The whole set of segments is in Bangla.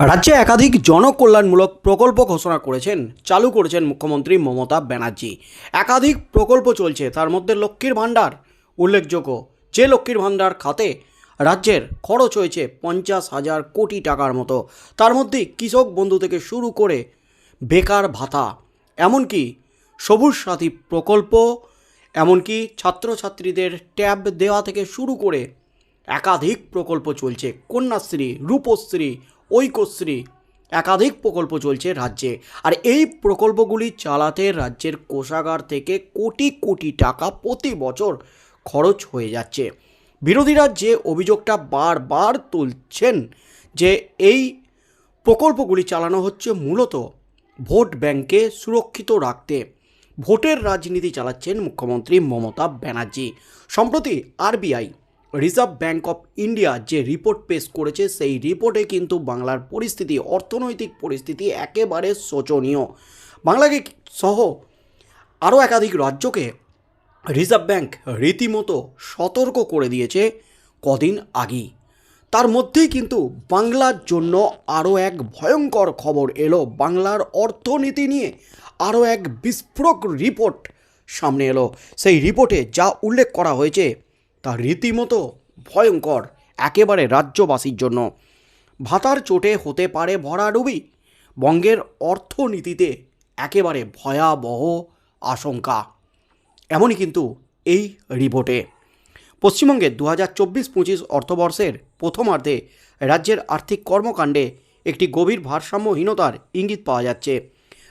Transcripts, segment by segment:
রাজ্যে একাধিক জনকল্যাণমূলক প্রকল্প ঘোষণা করেছেন, চালু করেছেন মুখ্যমন্ত্রী মমতা ব্যানার্জি। একাধিক প্রকল্প চলছে, তার মধ্যে লক্ষ্মীর ভাণ্ডার উল্লেখযোগ্য। যে লক্ষ্মীর ভাণ্ডার খাতে রাজ্যের খরচ হয়েছে পঞ্চাশ হাজার কোটি টাকার মতো, তার মধ্যে কৃষক বন্ধু থেকে শুরু করে বেকার ভাতা, এমনকি সবুজ সাথী প্রকল্প, এমনকি ছাত্রছাত্রীদের ট্যাব দেওয়া থেকে শুরু করে একাধিক প্রকল্প চলছে। কন্যাশ্রী, রূপশ্রী ঐক্যশ্রী, একাধিক প্রকল্প চলছে রাজ্যে। আর এই প্রকল্পগুলি চালাতে রাজ্যের কোষাগার থেকে কোটি কোটি টাকা প্রতি বছর খরচ হয়ে যাচ্ছে। বিরোধীরা যে অভিযোগটা বারবার তুলছেন যে এই প্রকল্পগুলি চালানো হচ্ছে মূলত ভোট ব্যাংকে সুরক্ষিত রাখতে, ভোটের রাজনীতি চালাচ্ছেন মুখ্যমন্ত্রী মমতা ব্যানার্জি। সম্প্রতি RBI reserve bank of India যে রিপোর্ট পেশ করেছে, সেই রিপোর্টে কিন্তু বাংলার পরিস্থিতি, অর্থনৈতিক পরিস্থিতি একেবারে শোচনীয়। বাংলাকে সহ আরও একাধিক রাজ্যকে রিজার্ভ ব্যাঙ্ক রীতিমতো সতর্ক করে দিয়েছে কদিন আগেই। তার মধ্যেই কিন্তু বাংলার জন্য আরও এক ভয়ঙ্কর খবর এলো। বাংলার অর্থনীতি নিয়ে আরও এক বিস্ফোরক রিপোর্ট সামনে এলো। সেই রিপোর্টে যা উল্লেখ করা হয়েছে তা রীতিমতো ভয়ঙ্কর একেবারে রাজ্যবাসীর জন্য। ভাতার চোটে হতে পারে ভরাডুবি বঙ্গের অর্থনীতিতে একেবারে ভয়াবহ আশঙ্কা। এমনই কিন্তু এই রিপোর্টে। পশ্চিমবঙ্গের দু হাজার চব্বিশ পঁচিশ অর্থবর্ষের প্রথমার্ধে রাজ্যের আর্থিক কর্মকাণ্ডে একটি গভীর ভারসাম্যহীনতার ইঙ্গিত পাওয়া যাচ্ছে।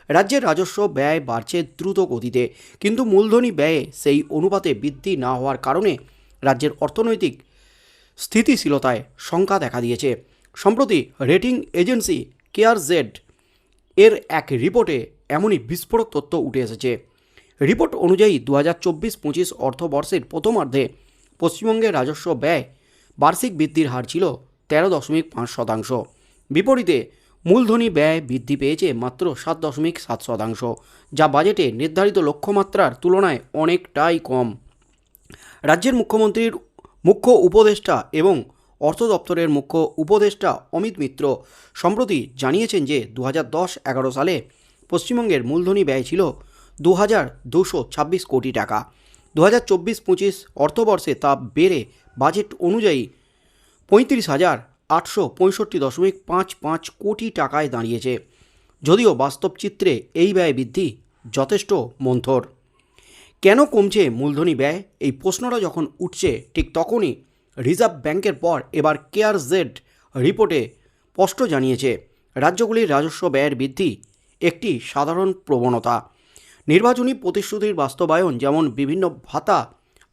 রাজ্যের রাজস্ব ব্যয় বাড়ছে দ্রুত গতিতে, কিন্তু মূলধনী ব্যয়ে সেই অনুপাতে বৃদ্ধি না হওয়ার কারণে রাজ্যের অর্থনৈতিক স্থিতিশীলতায় শঙ্কা দেখা দিয়েছে। সম্প্রতি রেটিং এজেন্সি কেয়ার জেড এর এক রিপোর্টে এমনই বিস্ফোরক তথ্য উঠে এসেছে। রিপোর্ট অনুযায়ী দু হাজার চব্বিশ পঁচিশ অর্থবর্ষের প্রথমার্ধে পশ্চিমবঙ্গের রাজস্ব ব্যয় বার্ষিক বৃদ্ধির হার ছিল তেরো দশমিক পাঁচ শতাংশ। বিপরীতে মূলধনী ব্যয় বৃদ্ধি পেয়েছে মাত্র সাত দশমিক সাত শতাংশ, যা বাজেটে নির্ধারিত লক্ষ্যমাত্রার তুলনায় অনেকটাই কম। রাজ্যের মুখ্যমন্ত্রীর মুখ্য উপদেষ্টা এবং অর্থ দপ্তরের মুখ্য উপদেষ্টা অমিত মিত্র সম্প্রতি জানিয়েছেন যে দু হাজার সালে পশ্চিমবঙ্গের মূলধনী ব্যয় ছিল দু হাজার দুশো ছাব্বিশ কোটি টাকা। দু হাজার চব্বিশ পঁচিশ অর্থবর্ষে তা বেড়ে বাজেট অনুযায়ী পঁয়ত্রিশ হাজার আটশো পঁয়ষট্টি দশমিক পাঁচ পাঁচ কোটি টাকায় দাঁড়িয়েছে। যদিও বাস্তব চিত্রে এই ব্যয় বৃদ্ধি যথেষ্ট মন্থর। কেন কমছে মূলধনী ব্যয়? এই প্রশ্নটা যখন উঠছে, ঠিক তখনই রিজার্ভ ব্যাংকের পর এবার কেয়ার জেড রিপোর্টে স্পষ্ট জানিয়েছে, রাজ্যগুলির রাজস্ব ব্যয়ের বৃদ্ধি একটি সাধারণ প্রবণতা। নির্বাচনী প্রতিশ্রুতির বাস্তবায়ন যেমন বিভিন্ন ভাতা,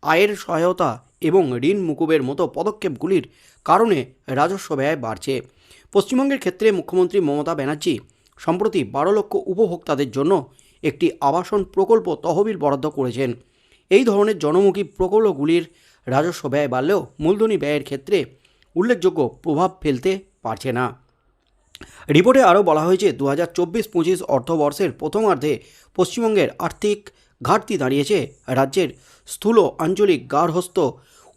আয়ের সহায়তা এবং ঋণ মুকুবের মতো পদক্ষেপগুলির কারণে রাজস্ব ব্যয় বাড়ছে। পশ্চিমবঙ্গের ক্ষেত্রে মুখ্যমন্ত্রী মমতা ব্যানার্জি, সম্প্রতি বারো লক্ষ উপভোক্তাদের জন্য একটি আবাসন প্রকল্প তহবিল বরাদ্দ করেছেন। এই ধরনের জনমুখী প্রকল্পগুলির রাজস্ব ব্যয় বাড়লেও মূলধনী ব্যয়ের ক্ষেত্রে উল্লেখযোগ্য প্রভাব ফেলতে পারছে না। রিপোর্টে আরও বলা হয়েছে দু হাজার চব্বিশ পঁচিশ অর্থবর্ষের প্রথমার্ধে পশ্চিমবঙ্গের আর্থিক ঘাটতি দাঁড়িয়েছে। রাজ্যের স্থূল আঞ্চলিক গার্হস্থ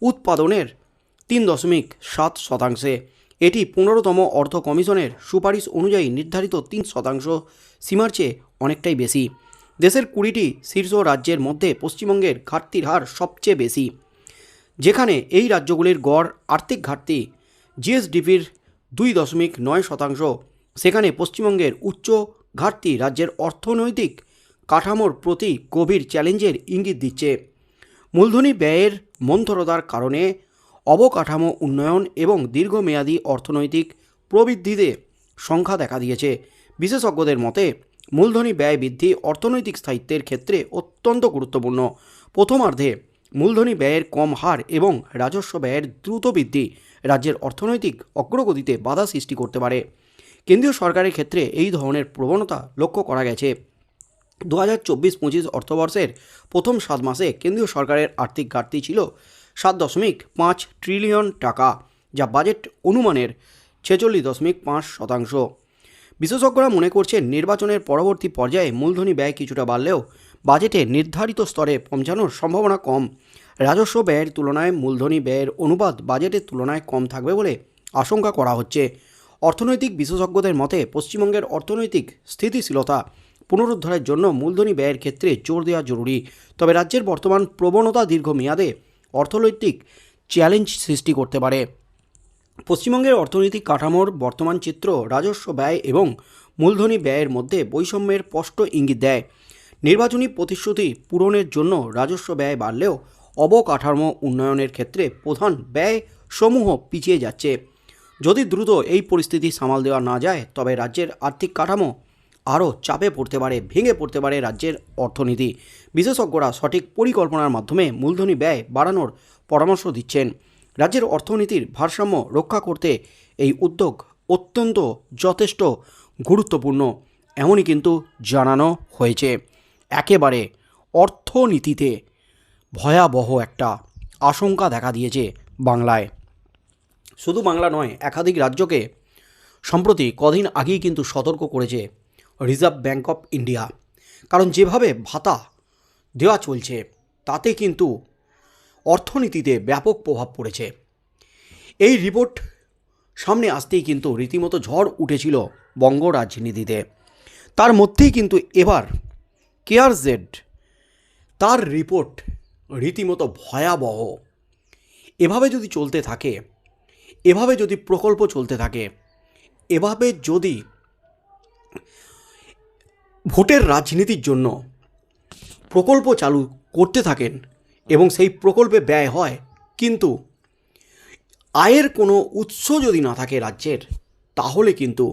উৎপাদনের তিন দশমিক সাত শতাংশে। এটি পনেরোতম অর্থ কমিশনের সুপারিশ অনুযায়ী নির্ধারিত তিন শতাংশ। সীমার চেয়ে অনেকটাই বেশি। দেশের কুড়িটি শীর্ষ রাজ্যের মধ্যে পশ্চিমবঙ্গের ঘাটতির হার সবচেয়ে বেশি। যেখানে এই রাজ্যগুলির গড় আর্থিক ঘাটতি, জিএসডিপির দুই দশমিক নয় শতাংশ। সেখানে পশ্চিমবঙ্গের উচ্চ ঘাটতি রাজ্যের অর্থনৈতিক কাঠামোর প্রতি গভীর চ্যালেঞ্জের ইঙ্গিত দিচ্ছে। মূলধনী ব্যয়ের মন্থরতার কারণে অবকাঠামো উন্নয়ন এবং দীর্ঘমেয়াদী অর্থনৈতিক প্রবৃদ্ধিতে সংখ্যা দেখা দিয়েছে। বিশেষজ্ঞদের মতে, মূলধনী ব্যয় বৃদ্ধি অর্থনৈতিক স্থায়িত্বের ক্ষেত্রে অত্যন্ত গুরুত্বপূর্ণ। প্রথমার্ধে, মূলধনী ব্যয়ের কম হার এবং রাজস্ব ব্যয়ের দ্রুত বৃদ্ধি রাজ্যের অর্থনৈতিক অগ্রগতিতে বাধা সৃষ্টি করতে পারে। কেন্দ্রীয় সরকারের ক্ষেত্রে এই ধরনের প্রবণতা লক্ষ্য করা গেছে। দু হাজার চব্বিশ পঁচিশ অর্থবর্ষের প্রথম সাত মাসে কেন্দ্রীয় সরকারের আর্থিক ঘাটতি ছিল সাত দশমিক পাঁচ ট্রিলিয়ন টাকা, যা বাজেট অনুমানের ছেচল্লিশ দশমিক পাঁচ শতাংশ। বিশেষজ্ঞরা মনে করছেন নির্বাচনের পরবর্তী পর্যায়ে মূলধনী ব্যয় কিছুটা বাড়লেও বাজেটে নির্ধারিত স্তরে পৌঁছানোর সম্ভাবনা কম। রাজস্ব ব্যয়ের তুলনায় মূলধনী ব্যয়ের অনুপাত বাজেটের তুলনায় কম থাকবে বলে আশঙ্কা করা হচ্ছে। অর্থনৈতিক বিশেষজ্ঞদের মতে, পশ্চিমবঙ্গের অর্থনৈতিক স্থিতিশীলতা পুনরুদ্ধারের জন্য মূলধনী ব্যয়ের ক্ষেত্রে জোর দেওয়া জরুরি। তবে রাজ্যের বর্তমান প্রবণতা দীর্ঘমেয়াদে অর্থনৈতিক চ্যালেঞ্জ সৃষ্টি করতে পারে। পশ্চিমবঙ্গের অর্থনৈতিক কাঠামোর বর্তমান চিত্র রাজস্ব ব্যয় এবং মূলধনী ব্যয়ের মধ্যে বৈষম্যের স্পষ্ট ইঙ্গিত দেয়। নির্বাচনী প্রতিশ্রুতি পূরণের জন্য রাজস্ব ব্যয় বাড়লেও অবকাঠামো উন্নয়নের ক্ষেত্রে প্রধান ব্যয় সমূহ পিছিয়ে যাচ্ছে। যদি দ্রুত এই পরিস্থিতি সামাল দেওয়া না যায়, তবে রাজ্যের আর্থিক কাঠামো আরও চাপে পড়তে পারে, ভেঙে পড়তে পারে রাজ্যের অর্থনীতি। বিশেষজ্ঞরা সঠিক পরিকল্পনার মাধ্যমে মূলধনী ব্যয় বাড়ানোর পরামর্শ দিচ্ছেন। রাজ্যের অর্থনীতির ভারসাম্য রক্ষা করতে এই উদ্যোগ অত্যন্ত যথেষ্ট গুরুত্বপূর্ণ, এমনই কিন্তু জানানো হয়েছে। একেবারে অর্থনীতিতে ভয়াবহ একটা আশঙ্কা দেখা দিয়েছে বাংলায়। শুধু বাংলা নয়, একাধিক রাজ্যকে সম্প্রতি কদিন আগেই কিন্তু সতর্ক করেছে রিজার্ভ ব্যাঙ্ক অফ ইন্ডিয়া কারণ যেভাবে ভাতা দেওয়া চলছে, তাতে কিন্তু অর্থনীতিতে ব্যাপক প্রভাব পড়েছে। এই রিপোর্ট সামনে আসতেই কিন্তু রীতিমতো ঝড় উঠেছিল বঙ্গ রাজনীতিতে। তার মধ্যেই কিন্তু এবার কেয়ার জেড তার রিপোর্ট রীতিমতো ভয়াবহ। এভাবে যদি চলতে থাকে, এভাবে যদি প্রকল্প চলতে থাকে, এভাবে যদি ভোটের রাজনীতির জন্য প্রকল্প চালু করতে থাকেন এবং সেই প্রকল্পে ব্যয় হয়, কিন্তু আয়ের কোনো উৎস যদি না থাকে রাজ্যের, তাহলে কিন্তু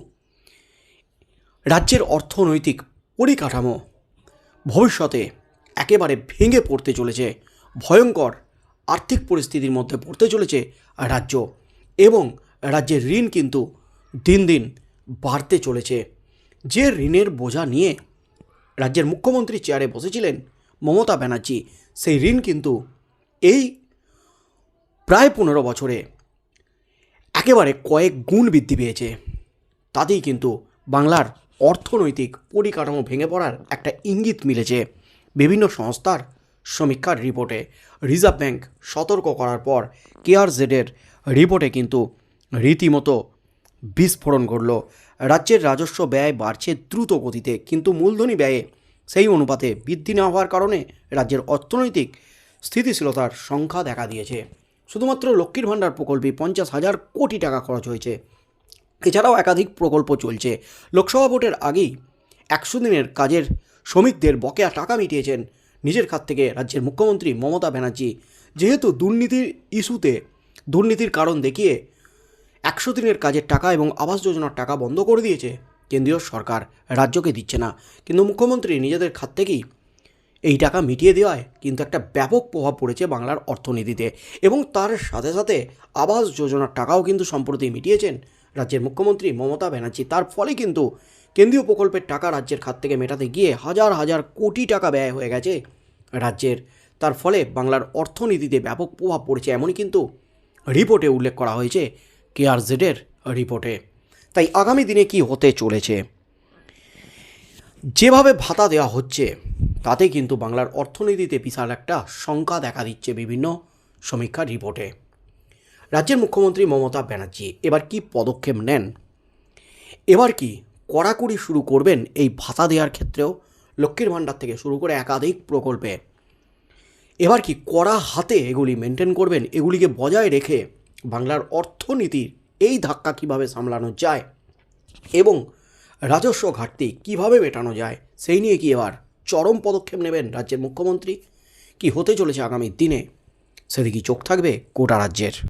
রাজ্যের অর্থনৈতিক পরিকাঠামো ভবিষ্যতে একেবারে ভেঙে পড়তে চলেছে, ভয়ঙ্কর আর্থিক পরিস্থিতির মধ্যে পড়তে চলেছে রাজ্য এবং রাজ্যের ঋণ কিন্তু দিন দিন বাড়তে চলেছে। যে ঋণের বোঝা নিয়ে রাজ্যের মুখ্যমন্ত্রী চেয়ারে বসেছিলেন মমতা ব্যানার্জি, সেই ঋণ কিন্তু এই প্রায় পনেরো বছরে একেবারে কয়েক গুণ বৃদ্ধি পেয়েছে। তাতেই কিন্তু বাংলার অর্থনৈতিক পরিকাঠামো ভেঙে পড়ার একটা ইঙ্গিত মিলেছে। বিভিন্ন সংস্থার সমীক্ষার রিপোর্টে রিজার্ভ ব্যাংক সতর্ক করার পর কেয়ার জেডের রিপোর্টে কিন্তু রীতিমতো বিস্ফোরণ ঘটল। রাজ্যের রাজস্ব ব্যয় বাড়ছে দ্রুত গতিতে, কিন্তু মূলধনী ব্যয়ে সেই অনুপাতে বৃদ্ধি না হওয়ার কারণে রাজ্যের অর্থনৈতিক স্থিতিশীলতার সংখ্যা দেখা দিয়েছে। শুধুমাত্র লক্ষ্মীর ভাণ্ডার প্রকল্পে পঞ্চাশ হাজার কোটি টাকা খরচ হয়েছে। এছাড়াও একাধিক প্রকল্প চলছে। লোকসভা ভোটের আগেই একশো দিনের কাজের শ্রমিকদের বকেয়া টাকা মিটিয়েছেন নিজের খাত থেকে রাজ্যের মুখ্যমন্ত্রী মমতা ব্যানার্জি। যেহেতু দুর্নীতির ইস্যুতে দুর্নীতির কারণ দেখিয়ে একশো দিনের কাজের টাকা এবং আবাস যোজনার টাকা বন্ধ করে দিয়েছে। কেন্দ্রীয় সরকার রাজ্যকে দিচ্ছে না। কিন্তু মুখ্যমন্ত্রী নিজেদের খাত থেকেই এই টাকা মিটিয়ে দেওয়ায় কিন্তু একটা ব্যাপক প্রভাব পড়েছে বাংলার অর্থনীতিতে। এবং তার সাথে সাথে আবাস যোজনার টাকাও কিন্তু সম্প্রতি মিটিয়েছেন রাজ্যের মুখ্যমন্ত্রী মমতা ব্যানার্জি। তার ফলে কিন্তু কেন্দ্রীয় প্রকল্পের টাকা রাজ্যের খাত থেকে মেটাতে গিয়ে হাজার হাজার কোটি টাকা ব্যয় হয়ে গেছে রাজ্যের। তার ফলে বাংলার অর্থনীতিতে ব্যাপক প্রভাব পড়েছে এমনই কিন্তু রিপোর্টে উল্লেখ করা হয়েছে কেআরজেডের রিপোর্টে। তাই আগামী দিনে কি হতে চলেছে? যেভাবে ভাতা দেওয়া হচ্ছে, তাতে কিন্তু বাংলার অর্থনীতিতে বিশাল একটা শঙ্কা দেখা দিচ্ছে বিভিন্ন সমীক্ষার রিপোর্টে। রাজ্যের মুখ্যমন্ত্রী মমতা ব্যানার্জি এবার কি পদক্ষেপ নেন? এবার কি কড়াকড়ি শুরু করবেন এই ভাতা দেওয়ার ক্ষেত্রেও লক্ষ্মীর ভাণ্ডার থেকে শুরু করে একাধিক প্রকল্পে? এবার কি কড়া হাতে এগুলি মেনটেন করবেন? এগুলিকে বজায় রেখে বাংলার অর্থনীতির এই ধাক্কা কীভাবে সামলানো যায় এবং রাজস্ব ঘাটতি কীভাবে মেটানো যায়, সেই নিয়ে কি এবার চরম পদক্ষেপ নেবেন রাজ্যের মুখ্যমন্ত্রী? কি হতে চলেছে আগামী দিনে? সেদিকে চোখ থাকবে গোটা রাজ্যের?